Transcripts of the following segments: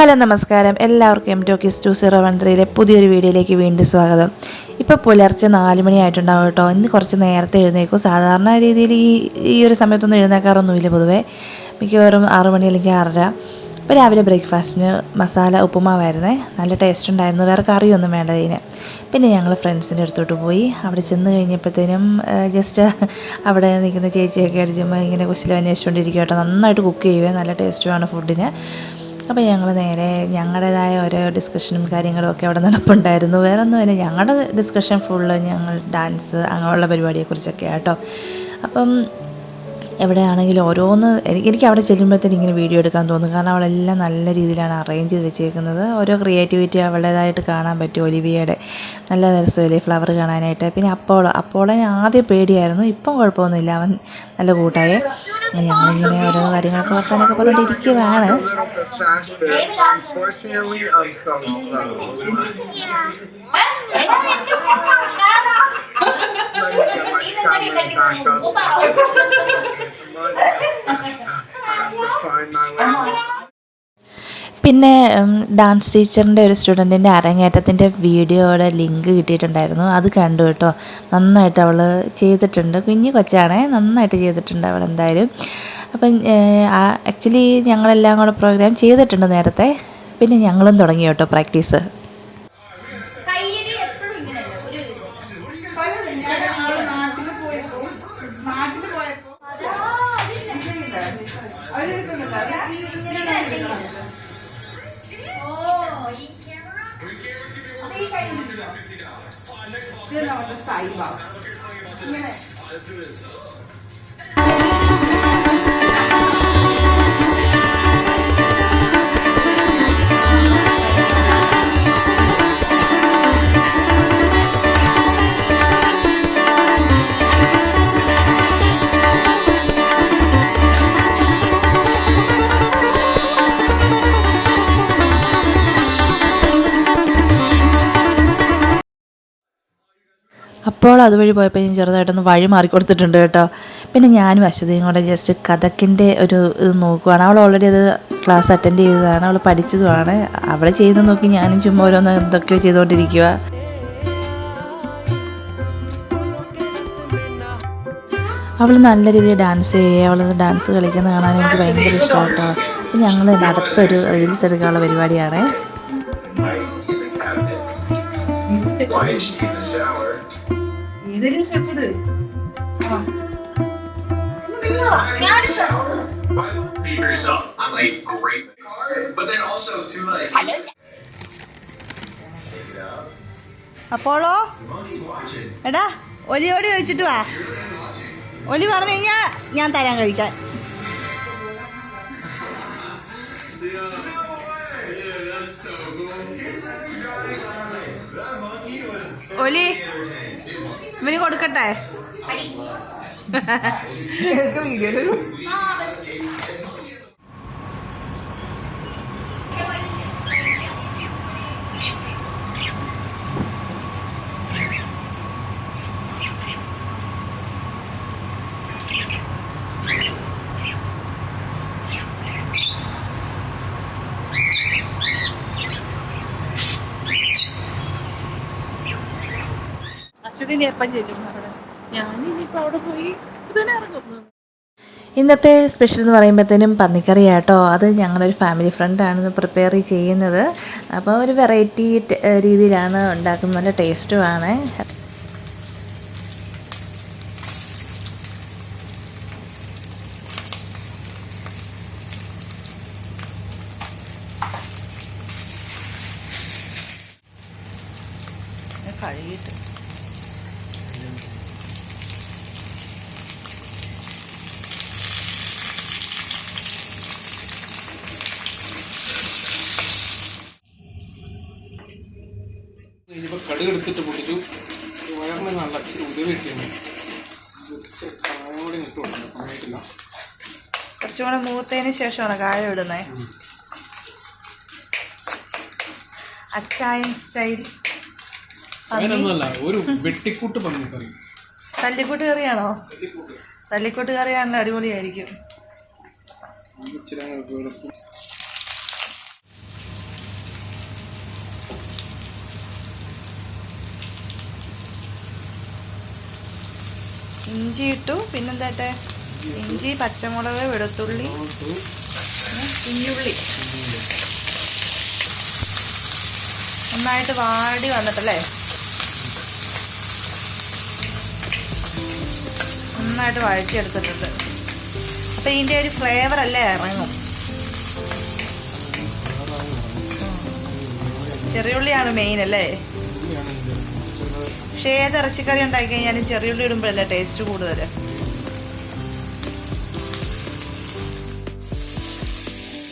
Hello നമസ്കാരം. എല്ലാവർക്കും M talkies two zero one ത്രീയിലെ പുതിയൊരു വീഡിയോയിലേക്ക് വീണ്ടും സ്വാഗതം. ഇപ്പോൾ പുലർച്ചെ നാല് മണിയായിട്ടുണ്ടാവും കേട്ടോ. ഇന്ന് കുറച്ച് നേരത്തെ എഴുന്നേക്കും സാധാരണ രീതിയിൽ ഈ ഈ ഒരു സമയത്തൊന്നും എഴുന്നേക്കാറൊന്നുമില്ല പൊതുവേ. മിക്കവാറും ആറ് മണി അല്ലെങ്കിൽ ആറര. ഇപ്പോൾ രാവിലെ ബ്രേക്ക്ഫാസ്റ്റിന് മസാല ഉപ്പുമാവായിരുന്നേ. നല്ല ടേസ്റ്റ് ഉണ്ടായിരുന്നു. വേറെ കറിയൊന്നും വേണ്ട ഇതിന്. പിന്നെ ഞങ്ങൾ ഫ്രണ്ട്സിന്റെ അടുത്തോട്ട് പോയി. അവിടെ ചെന്ന് കഴിഞ്ഞപ്പോഴത്തേനും ജസ്റ്റ് അവിടെ നിൽക്കുന്ന ചേച്ചിയൊക്കെ അടിച്ചുമ്പോൾ ഇങ്ങനെ കുശലം അന്വേഷിച്ചുകൊണ്ടിരിക്കുക കേട്ടോ. നന്നായിട്ട് കുക്ക് ചെയ്യുവേ. നല്ല ടേസ്റ്റുമാണ് ഫുഡിന് അപ്പോൾ ഞങ്ങൾ നേരെ ഞങ്ങളുടേതായ ഓരോ ഡിസ്കഷനും കാര്യങ്ങളും ഒക്കെ അവിടെ നടപ്പുണ്ടായിരുന്നു. വേറെ ഒന്നുമില്ല ഞങ്ങളുടെ ഡിസ്കഷൻ ഫുള്ള് ഞങ്ങൾ ഡാൻസ് അങ്ങനെയുള്ള പരിപാടിയെക്കുറിച്ചൊക്കെ ആട്ടോ അപ്പം എവിടെയാണെങ്കിലും ഓരോന്ന് എനിക്ക് അവിടെ ചെല്ലുമ്പോഴത്തേന് ഇങ്ങനെ വീഡിയോ എടുക്കാൻ തോന്നും. കാരണം അവളെല്ലാം നല്ല രീതിയിലാണ് അറേഞ്ച് ചെയ്ത് വെച്ചേക്കുന്നത്. ഓരോ ക്രിയേറ്റിവിറ്റി അവളുടേതായിട്ട് കാണാൻ പറ്റും. ഒലിവിയയുടെ നല്ല രസമില്ലേ ഫ്ലവർ കാണാനായിട്ട്. പിന്നെ അപ്പോളോ അപ്പോളനെ ആദ്യം പേടിയായിരുന്നു. ഇപ്പം കുഴപ്പമൊന്നുമില്ല. അവൻ നല്ല കൂട്ടായി. ഞങ്ങളിങ്ങനെ ഓരോ കാര്യങ്ങളൊക്കെ വർത്താനൊക്കെ പറഞ്ഞുകൊണ്ടിരിക്കുകയാണ് I'm me get my back up. പിന്നെ ഡാൻസ് ടീച്ചറിന്റെ ഒരു സ്റ്റുഡന്റിന്റെ അരങ്ങേറ്റത്തിന്റെ വീഡിയോയുടെ ലിങ്ക് കിട്ടിയിട്ടുണ്ടായിരുന്നു. അത് കണ്ടു കേട്ടോ. നന്നായിട്ട് അവൾ ചെയ്തിട്ടുണ്ട്. കുഞ്ഞു കൊച്ചാണേ നന്നായിട്ട് ചെയ്തിട്ടുണ്ട് അവൾ എന്തായാലും. അപ്പം ആക്ച്വലി ഞങ്ങളെല്ലാം കൂടെ പ്രോഗ്രാം ചെയ്തിട്ടുണ്ട് നേരത്തെ. പിന്നെ ഞങ്ങളും തുടങ്ങി കേട്ടോ പ്രാക്ടീസ് നാട്ടിൽ ഇതാണ് അവരുടെ സ്റ്റൈലാണ് ഇങ്ങനെ അപ്പോൾ അതുവഴി പോയപ്പോൾ ഞാൻ ചെറുതായിട്ടൊന്ന് വഴി മാറി കൊടുത്തിട്ടുണ്ട് കേട്ടോ. പിന്നെ ഞാനും അശ്വതിയും കൂടെ ജസ്റ്റ് കഥക്കിന്റെ ഒരു ഇത് നോക്കുവാണ്. അവൾ ഓൾറെഡി അത് ക്ലാസ് അറ്റൻഡ് ചെയ്തതാണ്. അവൾ പഠിച്ചതുമാണ്. അവൾ ചെയ്യുന്നത് നോക്കി ഞാനും ചുമ്മാ ഓരോന്ന് എന്തൊക്കെയോ ചെയ്തുകൊണ്ടിരിക്കുക അവൾ നല്ല രീതിയിൽ ഡാൻസ് ചെയ്യുക അവൾ ഡാൻസ് കളിക്കുന്ന കാണാൻ എനിക്ക് ഭയങ്കര ഇഷ്ടമാണ് കേട്ടോ അപ്പം ഞങ്ങൾ അടുത്തൊരു റീൽസ് എടുക്കാനുള്ള പരിപാടിയാണ്. ഇതിൽ സ്റ്റെപ്പിട്. I'm like great but then also too like. അപ്പോളോ എടാ ഒലിയോട് ചോദിച്ചിട്ട് വാ ഒലി പറഞ്ഞു കഴിഞ്ഞാ ഞാൻ തരാൻ കഴിക്കാൻ ഒലി ഇവന് കൊടുക്കട്ടെ? വീഡിയോയിലൊരു എപ്പം ചെല്ലും അവിടെ പോയി ഇതിനെ ഇന്നത്തെ സ്പെഷ്യൽ എന്ന് പറയുമ്പോഴത്തേനും പന്നിക്കറി ആട്ടോ. അത് ഞങ്ങളൊരു ഫാമിലി ഫ്രണ്ടാണ് പ്രിപ്പയർ ചെയ്യുന്നത്. അപ്പോൾ ഒരു വെറൈറ്റി രീതിയിലാണ് ഉണ്ടാക്കുന്നത്. നല്ല ടേസ്റ്റുമാണ് കഴുകിയിട്ട് ഇച്ചിരി ഉദവി കിട്ടിയാണ് ഇച്ചിരി കായം കൂടി സമയത്തില്ല കുറച്ചും കൂടെ മൂത്തതിന് ശേഷമാണ് കായം ഇടുന്നത് അച്ചായൻ സ്റ്റൈൽ ഒരു വെട്ടിക്കൂട്ട് പന്നിക്കറി. തല്ലിക്കൂട്ട് കറിയാണോ? തല്ലിക്കൂട്ട്. കറിയാണല്ലോ അടിപൊളിയായിരിക്കും. ഇഞ്ചി ഇട്ടു പിന്നെന്താട്ടെ? ഇഞ്ചി പച്ചമുളക് വെളുത്തുള്ളി കുഞ്ഞുള്ളി നന്നായിട്ട് വാടി വന്നിട്ടല്ലേ? നന്നായിട്ട് വഴറ്റിയെടുത്തിട്ടുണ്ട്. അപ്പം ഇതിന്റെ ഒരു ഫ്ലേവർ അല്ലേ ഇറങ്ങും? ചെറിയുള്ളിയാണ് മെയിൻ അല്ലേ? ഇതിന്റെ പക്ഷേ ഏത് ഇറച്ചിക്കറി ഉണ്ടാക്കി കഴിഞ്ഞാലും ചെറിയുള്ളി ഇടുമ്പോഴല്ലേ ടേസ്റ്റ് കൂടുതൽ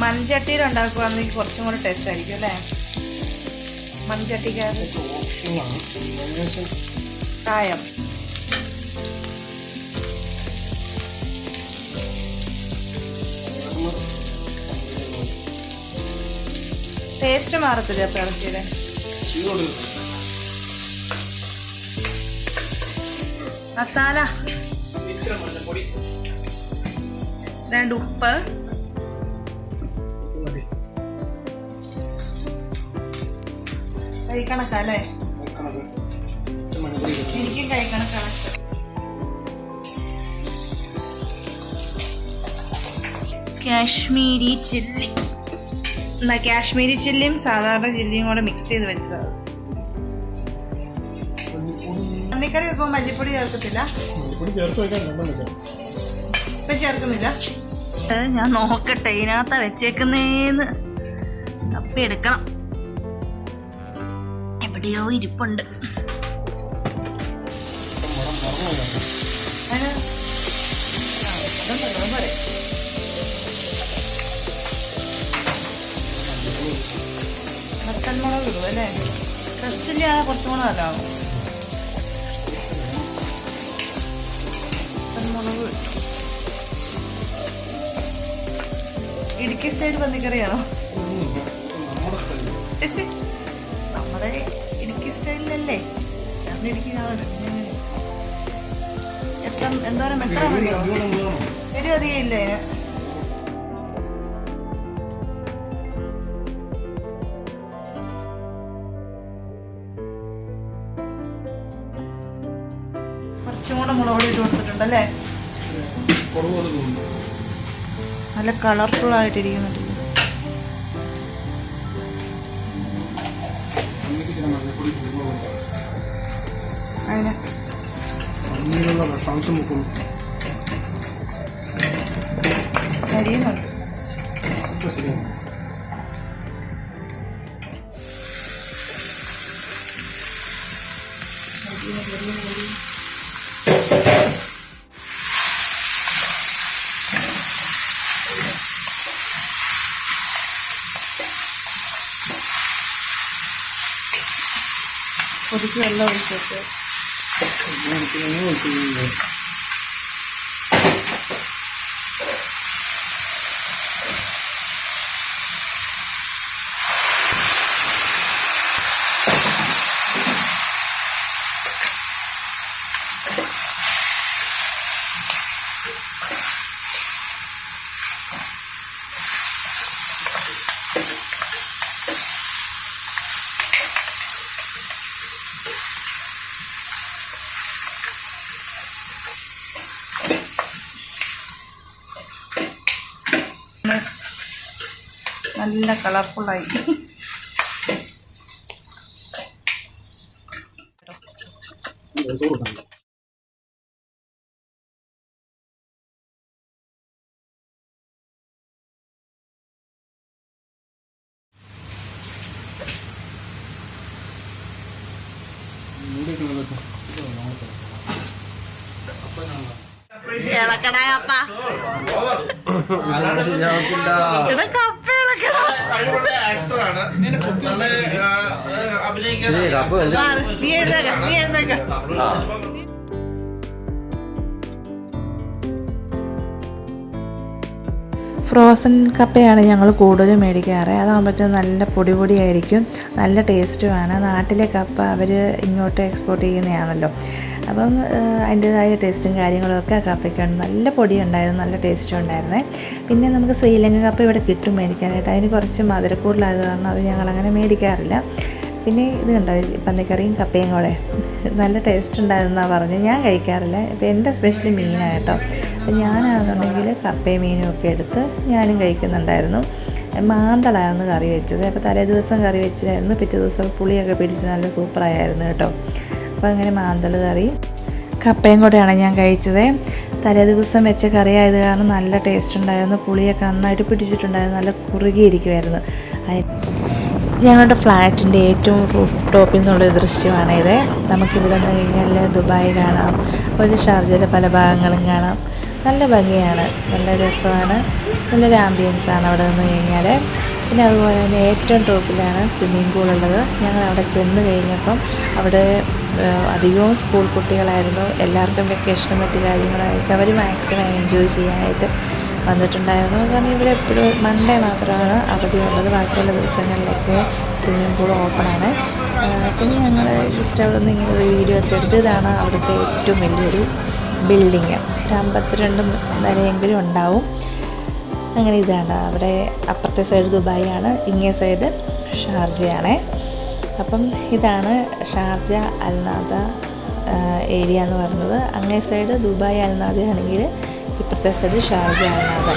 മൺചട്ടിയിൽ ഉണ്ടാക്കുവാണെങ്കിൽ കുറച്ചും കൂടെ ടേസ്റ്റ് ആയിരിക്കും അല്ലേ? മൺചട്ടിക്കകത്ത് കായം. ടേസ്റ്റ് മാറത്തില്ല ഇറച്ചിയുടെ? മസാല. രണ്ട് ഉപ്പ്. കഴിക്കണക്കല്ലേ. എനിക്കും കഴിക്കണക്കാണ് കാശ്മീരി ചില്ലി. എന്നാ കാശ്മീരി ചില്ലിയും സാധാരണ ചില്ലിയും കൂടെ മിക്സ് ചെയ്ത് വെച്ചത് മല്ലിക്കറി വെക്കുമ്പോൾ മല്ലിപ്പൊടി ചേർക്കത്തില്ല? മല്ലിപ്പൊടി ചേർത്ത് വെക്കാൻ ഇപ്പൊ ചേർക്കുന്നില്ല? ഞാൻ നോക്കട്ടെ ഇതിനകത്ത വെച്ചേക്കുന്നേന്ന്. തപ്പി എടുക്കണം. എവിടെയോ ഇരിപ്പുണ്ട്. വറ്റൽമുളക് ഇടും അല്ലേ? ഫ്രഷ് ചില്ലി ആണ് കുറച്ചും കൂടെ നല്ലതാവും. ഇട്ടു. ഇടുക്കി സ്റ്റൈൽ പന്നിക്കറിയാണോ? നമ്മുടെ ഇടുക്കി സ്റ്റൈലിലല്ലേ ഞാൻ ഇടുക്കി കാണുന്നു എത്ര എന്തോരം എത്ര മതിയോ അധികം ഇല്ല കുറച്ചും കൂടെ മുളക് ഇട്ട് നല്ല കളർഫുൾ ആയിട്ടിരിക്കുന്നുണ്ട് അതിന് അമ്മയിലുള്ള പൊടിച്ച് വെള്ളം ഒഴിച്ചിട്ട്. നല്ല കളർഫുള്ളായി ഇളക്കടാ കപ്പ ഇവിടെ കപ്പ ഇളക്കടാ മാറ്. നീ ഫ്രോസൺ കപ്പയാണ് ഞങ്ങൾ കൂടുതലും മേടിക്കാറ്. അതാകുമ്പോഴത്തേക്കും നല്ല പൊടി പൊടിയായിരിക്കും നല്ല ടേസ്റ്റുമാണ്. നാട്ടിലെ കപ്പ അവർ ഇങ്ങോട്ട് എക്സ്പോർട്ട് ചെയ്യുന്നതാണല്ലോ. അപ്പം അതിന്റേതായ ടേസ്റ്റും കാര്യങ്ങളൊക്കെ ആ കപ്പയ്ക്കുണ്ട്. നല്ല പൊടി ഉണ്ടായിരുന്നു നല്ല ടേസ്റ്റും ഉണ്ടായിരുന്നേ. പിന്നെ നമുക്ക് ശ്രീലങ്ക കപ്പ ഇവിടെ കിട്ടും മേടിക്കാനായിട്ട്. അതിന് കുറച്ച് മധുരക്കൂടുതലായത് കാരണം അത് ഞങ്ങളങ്ങനെ മേടിക്കാറില്ല. പിന്നെ ഇത് കണ്ടോ പന്നിക്കറിയും കപ്പയും കൂടെ. നല്ല ടേസ്റ്റ് ഉണ്ടായിരുന്നാണ് പറഞ്ഞു ഞാൻ കഴിക്കാറില്ല. അപ്പോൾ എന്റെ സ്പെഷ്യലി മീനാണ് കേട്ടോ. അപ്പോൾ ഞാനാണെന്നുണ്ടെങ്കിൽ കപ്പയും മീനും ഒക്കെ എടുത്ത് ഞാനും കഴിക്കുന്നുണ്ടായിരുന്നു. മാന്തളായിരുന്നു കറി വെച്ചത്. അപ്പോൾ തലേ ദിവസം കറി വെച്ചായിരുന്നു പിറ്റേ ദിവസം പുളിയൊക്കെ പിടിച്ച് നല്ല സൂപ്പറായിരുന്നു കേട്ടോ. അപ്പോൾ അങ്ങനെ മാന്തൾ കറി. കപ്പയും കൂടെയാണ് ഞാൻ കഴിച്ചത്. തലേ ദിവസം വെച്ച കറി ആയത് കാരണം നല്ല ടേസ്റ്റ് ഉണ്ടായിരുന്നു. പുളിയൊക്കെ നന്നായിട്ട് പിടിച്ചിട്ടുണ്ടായിരുന്നു. നല്ല കുറുകിയിരിക്കുമായിരുന്നു ഞങ്ങളുടെ ഫ്ലാറ്റിന്റെ ഏറ്റവും റൂഫ് ടോപ്പിൽ നിന്നുള്ളൊരു ദൃശ്യമാണിത് നമുക്കിവിടെ നിന്ന് കഴിഞ്ഞാൽ ദുബായ് കാണാം. ഒരു ഷാർജയിലെ പല ഭാഗങ്ങളും കാണാം. നല്ല ഭംഗിയാണ്. നല്ല രസമാണ്. നല്ലൊരു ആംബിയൻസ് ആണ് അവിടെ നിന്ന് കഴിഞ്ഞാൽ. പിന്നെ അതുപോലെ തന്നെ ഏറ്റവും ടോപ്പിലാണ് സ്വിമ്മിംഗ് പൂൾ ഉള്ളത് ഞങ്ങൾ അവിടെ ചെന്ന് കഴിഞ്ഞപ്പം അവിടെ അധികവും സ്കൂൾ കുട്ടികളായിരുന്നു. എല്ലാവർക്കും വെക്കേഷനും മറ്റു കാര്യങ്ങളായിട്ട് അവർ മാക്സിമം എൻജോയ് ചെയ്യാനായിട്ട് വന്നിട്ടുണ്ടായിരുന്നു. കാരണം ഇവിടെ എപ്പോഴും മൺഡേ മാത്രമാണ് അവധിയുള്ളത് ബാക്കിയുള്ള ദിവസങ്ങളിലൊക്കെ സ്വിമ്മിംഗ് പൂൾ ഓപ്പണാണ് പിന്നെ ഞങ്ങൾ ജസ്റ്റ് അവിടെ നിന്ന് ഇങ്ങനെ ഒരു വീഡിയോ ഒക്കെ എടുത്തു. ഇതാണ് അവിടുത്തെ ഏറ്റവും വലിയൊരു ബിൽഡിങ് ഒരു അമ്പത്തിരണ്ട് നിലയെങ്കിലും ഉണ്ടാവും. അങ്ങനെ ഇതാണ്. അവിടെ അപ്പുറത്തെ സൈഡ് ദുബായ് ആണ് ഇങ്ങേ സൈഡ് ഷാർജയാണേ. അപ്പം ഇതാണ് ഷാർജ അൽനാദ ഏരിയ എന്ന് പറയുന്നത്. അങ്ങേ സൈഡ് ദുബായ് അൽനാദ ആണെങ്കിൽ ഇപ്പുറത്തെ സൈഡ് ഷാർജ അൽനാദ.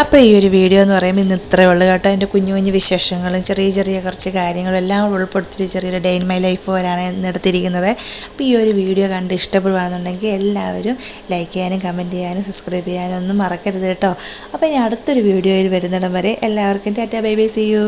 അപ്പോൾ ഈ ഒരു വീഡിയോ എന്ന് പറയുമ്പോൾ ഇന്ന് ഇത്രയേ ഉള്ളൂ കേട്ടോ. എന്റെ കുഞ്ഞു കുഞ്ഞു വിശേഷങ്ങളും ചെറിയ ചെറിയ കുറച്ച് കാര്യങ്ങളും എല്ലാം ഉൾപ്പെടുത്തി ചെറിയൊരു ഡേ ഇൻ മൈ ലൈഫ് പോലെയാണ് എന്നെടുത്തിരിക്കുന്നത് അപ്പോൾ ഈ ഒരു വീഡിയോ കണ്ട് ഇഷ്ടപ്പെടുകയാണെന്നുണ്ടെങ്കിൽ എല്ലാവരും ലൈക്ക് ചെയ്യാനും കമന്റ് ചെയ്യാനും സബ്സ്ക്രൈബ് ചെയ്യാനും ഒന്നും മറക്കരുത് കേട്ടോ. അപ്പോൾ ഇനി അടുത്തൊരു വീഡിയോയിൽ വരുന്നിടം വരെ എല്ലാവർക്കും tata bye bye see you